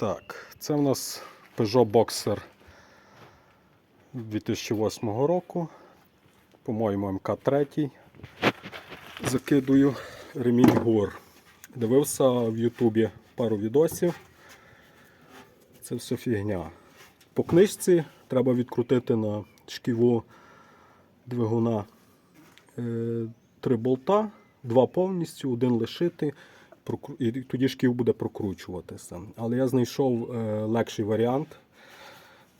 Так, це в нас Peugeot Boxer 2008 року. По-моєму, МК3. Закидую ремінь ГУР. Дивився в Ютубі пару відосів. Це все фігня. По книжці треба відкрутити на шківу двигуна е, три болта, два повністю, один лишити, і тоді шків буде прокручуватися. Але я знайшов е, легший варіант.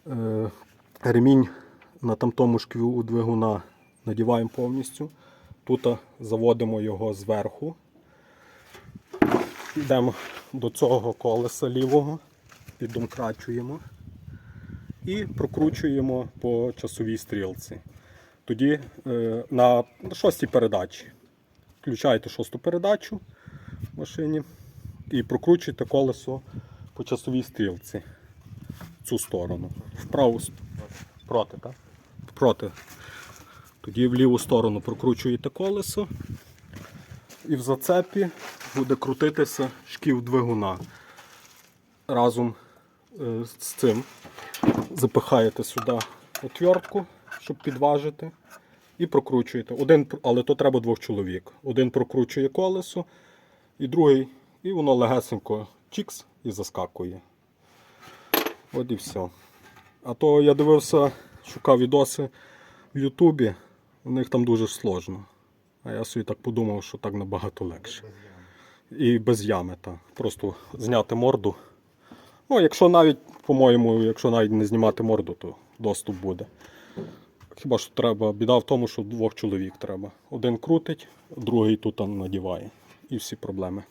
Е, ремінь на тамтому шкву двигуна надіваємо повністю. Тут заводимо його зверху. Йдемо до цього колеса лівого, піддомкрачуємо і прокручуємо по часовій стрілці. Тоді е, на шостій передачі включаєте шосту передачу машині і прокручуєте колесо по часовій стрілці в цю сторону. В праву с- проти, так? Проти. Тоді в ліву сторону прокручуєте колесо і в зацепі буде крутитися шків двигуна. Разом е, з цим запихаєте сюди отвертку, щоб підважити, і прокручуєте. Один, але то треба двох чоловік. Один прокручує колесо, і другий, і воно легесенько чікс і заскакує. От і все. А то я дивився, шукав відоси в Ютубі, у них там дуже сложно. А я собі так подумав, що так набагато легше. І без ями, так. Просто зняти морду. Ну, якщо навіть, по-моєму, якщо навіть не знімати морду, то доступ буде. Хіба що треба, біда в тому, що двох чоловік треба. Один крутить, другий тут надіває. І всі проблеми.